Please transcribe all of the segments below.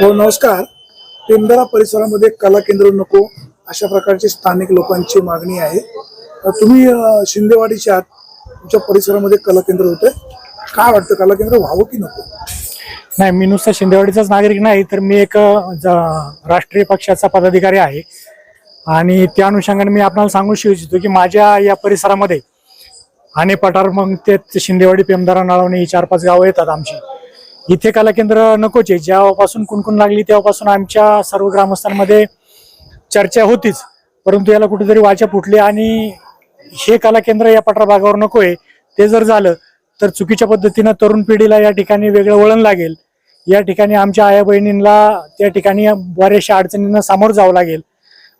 हो नमस्कार. टेमदारा परिसरामध्ये कला केंद्र नको अशा प्रकारची स्थानिक लोकांची मागणी आहे. तुम्ही शिंदेवाडीच्या आत तुमच्या परिसरामध्ये कला केंद्र होते. काय वाटतं कला केंद्र व्हावं की नको? नाही मी नुसतं शिंदेवाडीचाच नागरिक नाही तर मी एक ज- राष्ट्रीय पक्षाचा पदाधिकारी आहे. आणि त्या अनुषंगाने मी आपल्याला सांगू इच्छितो की माझ्या या परिसरामध्ये आणि पठार मग ते शिंदेवाडी पेमदारा नाळवणे ही चार पाच गावं येतात आमची. इथे कला केंद्र जेव्हापासून कुणकुण लागली तेव्हापासून आमच्या सर्व ग्रामस्थांमध्ये चर्चा होतीच. परंतु याला कुठेतरी वाचा फुटली आणि हे कला केंद्र या पठार भागावर नको आहे ते जर झालं तर चुकीच्या पद्धतीनं तरुण पिढीला या ठिकाणी वेगळं वळण लागेल. या ठिकाणी आमच्या आया बहिणींना त्या ठिकाणी बऱ्याचशा अडचणींना सामोरं जावं लागेल.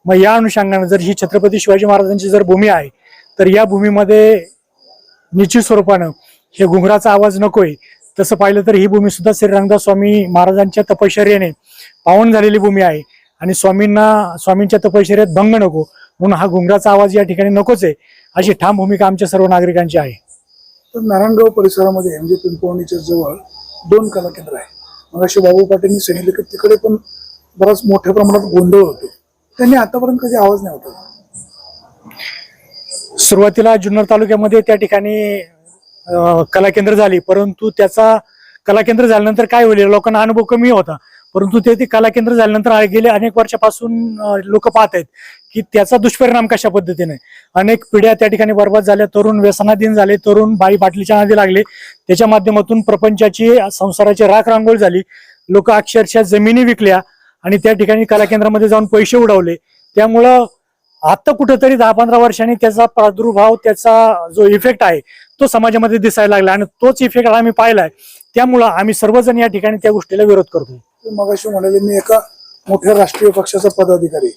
मग या अनुषंगानं जर ही छत्रपती शिवाजी महाराजांची जर भूमी आहे तर या भूमीमध्ये निश्चित स्वरूपानं हे घुंगराचा आवाज नकोय. तसं पाहिलं तर ही भूमी सुद्धा श्री रंगदास स्वामी महाराजांच्या तपश्चर्याने पावन झालेली भूमी आहे. आणि स्वामींना स्वामींच्या तपश्चर्यात भंग नको. म्हणून हा घुंगराचा आवाज या ठिकाणी नकोच आहे. अशी ठाम भूमिका आमच्या सर्व नागरिकांची आहे. तर नारायणगाव परिसरामध्ये म्हणजे पिंपवणीच्या जवळ दोन कला केंद्र आहे मग असे बाबू पाटीलनी सांगितलं की तिकडे पण बराच मोठ्या प्रमाणात गोंधळ होतो. त्यांनी आतापर्यंत कधी आवाज नाही होता सुरुवातीला जुन्नर तालुक्यामध्ये त्या ठिकाणी कला केंद्र झाली परंतु त्याचा कला केंद्र झाल्यानंतर काय होईल? लोकांना अनुभव कमी होता. परंतु ते ती कला केंद्र झाल्यानंतर आ- गेले अनेक वर्षापासून लोक पाहत आहेत की त्याचा दुष्परिणाम कशा पद्धतीने? अनेक पिढ्या त्या ठिकाणी बर्बाद झाल्या. तरुण व्यसनाधीन झाले तरुण बाई बाटलीच्या नादी लागले. त्याच्या माध्यमातून प्रपंचाची संसाराची राख रांगोळ झाली. लोक अक्षरशः जमिनी विकल्या आणि त्या ठिकाणी कला केंद्रामध्ये जाऊन पैसे उडवले. त्यामुळं आता कुठंतरी दहा पंधरा वर्षांनी त्याचा प्रादुर्भाव त्याचा जो इफेक्ट आहे तो समाजामध्ये दिसायला लागला आणि तोच इफेक्ट आम्ही पाहिलाय. त्यामुळं आम्ही सर्वजण या ठिकाणी त्या गोष्टीला विरोध करतोय. मग अशी म्हणाले मी एका मोठ्या राष्ट्रीय पक्षाचा पदाधिकारी.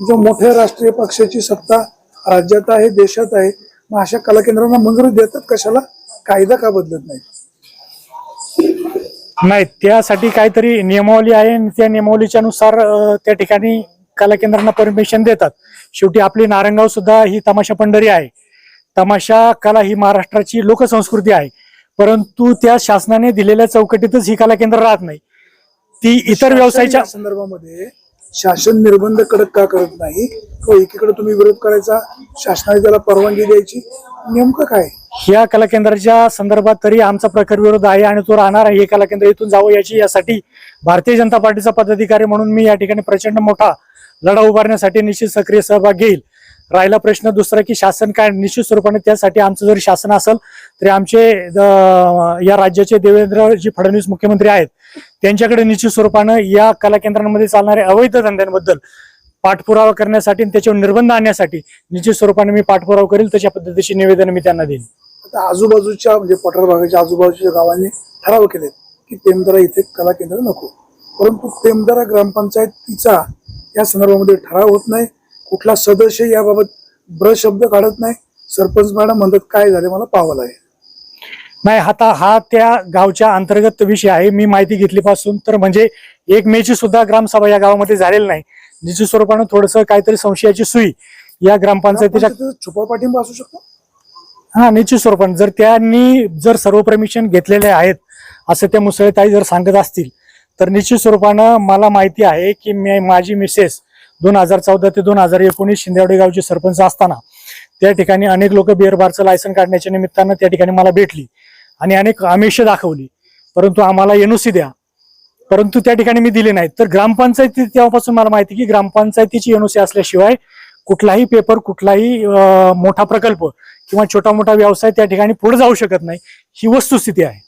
जो मोठ्या राष्ट्रीय पक्षाची सत्ता राज्यात आहे देशात आहे मग अशा कला केंद्रांना मंजुरी देतात कशाला? कायदा का बदलत नाही? नाही त्यासाठी काहीतरी नियमावली आहे आणि त्या नियमावलीच्या नुसार त्या ठिकाणी कला केंद्रांना परमिशन देतात. शेवटी आपली नारायणगाव सुद्धा ही तमाशा पंढरी आहे. तमाशा कला ही महाराष्ट्राची लोकसंस्कृती आहे. परंतु त्या शासनाने दिलेल्या चौकटीतच ही कला केंद्र राहत नाही. ती इतर व्यवसायाच्या संदर्भामध्ये शासन निर्बंध कडक का करत नाही? किंवा एकीकडे तुम्ही विरोध करायचा शासनाने त्याला परवानगी द्यायची नेमकं काय? ह्या कला केंद्राच्या संदर्भात तरी आमचा प्रखर विरोध आहे आणि तो राहणार आहे. हे कला केंद्र इथून जावं याची यासाठी भारतीय जनता पार्टीचा पदाधिकारी म्हणून मी या ठिकाणी प्रचंड मोठा लढा उभारण्यासाठी निश्चित सक्रिय सहभाग घेईल. राहिला प्रश्न दुसरा की शासन काय निश्चित स्वरूपाने त्यासाठी आमचं जरी शासन असेल तरी आमचे या राज्याचे देवेंद्रजी फडणवीस मुख्यमंत्री आहेत. त्यांच्याकडे निश्चित स्वरूपानं या कला केंद्रांमध्ये चालणाऱ्या अवैध धंद्यांबद्दल पाठपुरावा करण्यासाठी आणि त्याच्यावर निर्बंध आणण्यासाठी निश्चित स्वरूपाने मी पाठपुरावा करेल तशा पद्धतीचे निवेदन मी त्यांना देईन. आता आजूबाजूच्या म्हणजे पठार भागाच्या आजूबाजूच्या गावांनी ठराव केले की पेमदरा इथे कला केंद्र नको. परंतु पेमदरा ग्रामपंचायतीचा या संदर्भामध्ये ठराव होत नाही. कुठला सदस्य याबाबत ब्र शब्द काढत नाही. सरपंच मॅडम म्हणतात काय झाले? मला पाहावं लागेल नाही आता हा त्या गावच्या अंतर्गत विषय आहे. मी माहिती घेतलीपासून तर म्हणजे एक मेची सुद्धा ग्रामसभा या गावामध्ये झालेली नाही. निश्चित स्वरूपानं थोडस काहीतरी संशयाची सुई या ग्रामपंचायतीच्या ग्रामपंचायतीचा छुपा पाठिंबा असू शकतो? हा निश्चित स्वरूपानं. जर त्यांनी जर सर्व परमिशन घेतलेले आहेत असं त्या मुसळताई जर सांगत असतील तर निश्चित स्वरूपानं मला माहिती आहे की मी माझी मिसेस दोन हजार चौदा ते दोन हजार एकोणीस शिंदेवाडी गावचे सरपंच असताना त्या ठिकाणी अनेक लोक बिअर बारचं लायसन काढण्याच्या निमित्तानं त्या ठिकाणी मला भेटली आणि अनेक आमिष दाखवली. परंतु आम्हाला एनओसी द्या. परंतु त्या ठिकाणी मी दिले नाहीत. तर ग्रामपंचायती तेव्हापासून मला माहिती की ग्रामपंचायतीची एनओसी असल्याशिवाय कुठलाही पेपर कुठलाही मोठा प्रकल्प किंवा छोटा मोठा व्यवसाय त्या ठिकाणी पुढे जाऊ शकत नाही. ही वस्तुस्थिती आहे.